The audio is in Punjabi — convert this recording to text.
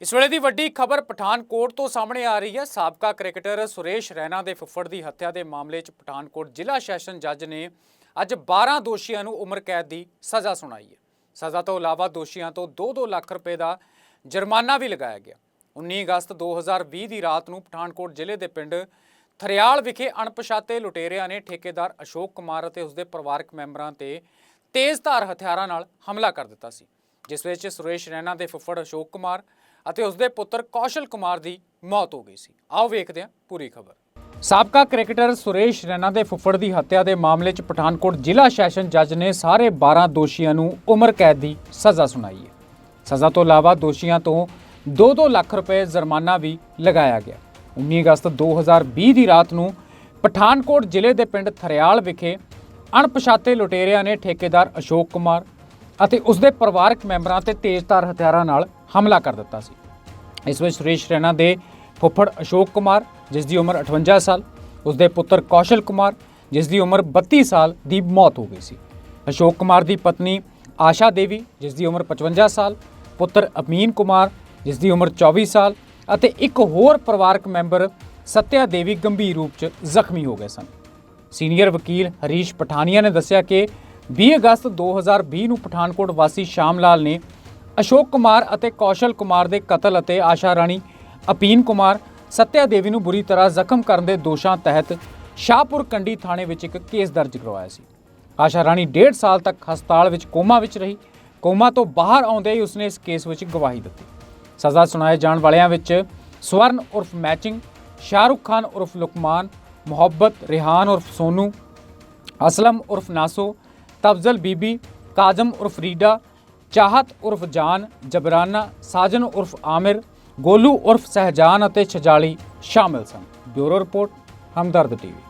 ਇਸ ਵੇਲੇ ਦੀ ਵੱਡੀ ਖਬਰ ਪਠਾਨਕੋਟ ਤੋਂ ਸਾਹਮਣੇ ਆ ਰਹੀ ਹੈ। ਸਾਬਕਾ ਕ੍ਰਿਕਟਰ ਸੁਰੇਸ਼ ਰੈਨਾ ਦੇ ਫੁੱਫੜ ਦੀ ਹੱਤਿਆ ਦੇ ਮਾਮਲੇ 'ਚ ਪਠਾਨਕੋਟ ਜ਼ਿਲ੍ਹਾ ਸੈਸ਼ਨ ਜੱਜ ਨੇ ਅੱਜ 12 ਦੋਸ਼ੀਆਂ ਨੂੰ ਉਮਰ ਕੈਦ ਦੀ ਸਜ਼ਾ ਸੁਣਾਈ ਹੈ। ਸਜ਼ਾ ਤੋਂ ਇਲਾਵਾ ਦੋਸ਼ੀਆਂ ਤੋਂ 2-2 ਲੱਖ ਰੁਪਏ ਦਾ ਜੁਰਮਾਨਾ ਵੀ ਲਗਾਇਆ ਗਿਆ। 19 ਅਗਸਤ 2020 ਦੀ ਰਾਤ ਨੂੰ ਪਠਾਨਕੋਟ ਜ਼ਿਲ੍ਹੇ ਦੇ ਪਿੰਡ ਥਰਿਆਲ ਵਿਖੇ ਅਣਪਛਾਤੇ ਲੁਟੇਰਿਆਂ ਨੇ ਠੇਕੇਦਾਰ ਅਸ਼ੋਕ ਕੁਮਾਰ ਅਤੇ ਉਸਦੇ ਪਰਿਵਾਰਕ ਮੈਂਬਰਾਂ ਤੇ ਤੇਜ਼ਧਾਰ ਹਥਿਆਰਾਂ ਨਾਲ ਹਮਲਾ ਕਰ ਦਿੱਤਾ ਸੀ। ਜਿਸ ਵਿੱਚ ਸੁਰੇਸ਼ ਰੈਨਾ ਦੇ ਫੁੱਫੜ ਅਸ਼ੋਕ ਕੁਮਾਰ ਅਤੇ ਉਸਦੇ ਪੁੱਤਰ ਕੌਸ਼ਲ ਕੁਮਾਰ ਦੀ ਮੌਤ ਹੋ ਗਈ ਸੀ। ਆਓ ਵੇਖਦੇ ਹਾਂ ਪੂਰੀ ਖਬਰ। ਸਾਬਕਾ ਕ੍ਰਿਕਟਰ ਸੁਰੇਸ਼ ਰੈਨਾ ਦੇ ਫੁੱਫੜ ਦੀ ਹੱਤਿਆ ਦੇ ਮਾਮਲੇ 'ਚ ਪਠਾਨਕੋਟ ਜ਼ਿਲ੍ਹਾ ਸੈਸ਼ਨ ਜੱਜ ਨੇ ਸਾਰੇ 12 ਦੋਸ਼ੀਆਂ ਨੂੰ ਉਮਰ ਕੈਦ ਦੀ ਸਜ਼ਾ ਸੁਣਾਈ ਹੈ। ਸਜ਼ਾ ਤੋਂ ਇਲਾਵਾ ਦੋਸ਼ੀਆਂ ਤੋਂ 2-2 ਲੱਖ ਰੁਪਏ ਜੁਰਮਾਨਾ ਵੀ ਲਗਾਇਆ ਗਿਆ। 19 ਅਗਸਤ 2020 ਦੀ ਰਾਤ ਨੂੰ ਪਠਾਨਕੋਟ ਜ਼ਿਲ੍ਹੇ ਦੇ ਪਿੰਡ ਥਰਿਆਲ ਵਿਖੇ ਅਣਪਛਾਤੇ ਲੁਟੇਰਿਆਂ ਨੇ ਠੇਕੇਦਾਰ ਅਸ਼ੋਕ ਕੁਮਾਰ ਅਤੇ ਉਸਦੇ ਪਰਿਵਾਰਕ ਮੈਂਬਰਾਂ ਤੇ ਤੇਜ਼ਧਾਰ ਹਥਿਆਰਾਂ ਨਾਲ ਹਮਲਾ ਕਰ ਦਿੱਤਾ ਸੀ। ਇਸ ਵਿੱਚ ਸੁਰੇਸ਼ ਰੈਨਾ ਦੇ ਫੁੱਫੜ ਅਸ਼ੋਕ ਕੁਮਾਰ, ਜਿਸ ਦੀ ਉਮਰ 58 ਸਾਲ, ਉਸਦੇ ਪੁੱਤਰ ਕੌਸ਼ਲ ਕੁਮਾਰ, ਜਿਸ ਦੀ ਉਮਰ 32 ਸਾਲ ਦੀ ਮੌਤ ਹੋ ਗਈ ਸੀ। ਅਸ਼ੋਕ ਕੁਮਾਰ ਦੀ ਪਤਨੀ ਆਸ਼ਾ ਦੇਵੀ, ਜਿਸ ਦੀ ਉਮਰ 55 ਸਾਲ, ਪੁੱਤਰ ਅਮੀਨ ਕੁਮਾਰ, ਜਿਸ ਦੀ ਉਮਰ 24 ਸਾਲ ਅਤੇ ਇੱਕ ਹੋਰ ਪਰਿਵਾਰਕ ਮੈਂਬਰ ਸਤਿਆ ਦੇਵੀ ਗੰਭੀਰ ਰੂਪ 'ਚ ਜ਼ਖਮੀ ਹੋ ਗਏ ਸਨ। ਸੀਨੀਅਰ ਵਕੀਲ ਹਰੀਸ਼ ਪਠਾਨੀਆ ਨੇ ਦੱਸਿਆ ਕਿ 20 ਅਗਸਤ 2020 ਨੂੰ ਪਠਾਨਕੋਟ ਵਾਸੀ ਸ਼ਾਮ ਲਾਲ ਨੇ ਅਸ਼ੋਕ ਕੁਮਾਰ ਅਤੇ ਕੌਸ਼ਲ ਕੁਮਾਰ ਦੇ ਕਤਲ ਅਤੇ ਆਸ਼ਾ ਰਾਣੀ, ਅਪੀਨ ਕੁਮਾਰ, ਸਤਿਆ ਦੇਵੀ ਨੂੰ ਬੁਰੀ ਤਰ੍ਹਾਂ ਜ਼ਖਮ ਕਰਨ ਦੇ ਦੋਸ਼ਾਂ ਤਹਿਤ ਸ਼ਾਹਪੁਰ ਕੰਡੀ ਥਾਣੇ ਵਿੱਚ ਇੱਕ ਕੇਸ ਦਰਜ ਕਰਵਾਇਆ ਸੀ। ਆਸ਼ਾ ਰਾਣੀ 1.5 ਸਾਲ ਤੱਕ ਹਸਪਤਾਲ ਵਿੱਚ ਕੋਮਾ ਵਿੱਚ ਰਹੀ। ਕੋਮਾ ਤੋਂ ਬਾਹਰ ਆਉਂਦੇ ਹੀ ਉਸਨੇ ਇਸ ਕੇਸ ਵਿੱਚ ਗਵਾਹੀ ਦਿੱਤੀ। ਸਜ਼ਾ ਸੁਣਾਏ ਜਾਣ ਵਾਲਿਆਂ ਵਿੱਚ ਸਵਰਨ ਉਰਫ ਮੈਚਿੰਗ, ਸ਼ਾਹਰੁਖ ਖਾਨ ਉਰਫ ਲੁਕਮਾਨ, ਮੁਹੱਬਤ, ਰਿਹਾਨ ਉਰਫ ਸੋਨੂ, ਅਸਲਮ ਉਰਫ ਨਾਸੋ ਤਬਜ਼ਲ ਬੀਬੀ ਕਾਜ਼ਮ ਉਰਫ ਰੀਡਾ, ਚਾਹਤ ਉਰਫ ਜਾਨ, ਜਬਰਾਨਾ, ਸਾਜਨ ਉਰਫ ਆਮਿਰ, ਗੋਲੂ ਉਰਫ ਸਹਿਜਾਨ ਅਤੇ ਛਜਾਲੀ ਸ਼ਾਮਿਲ ਸਨ। Bureau report, Hamdard TV.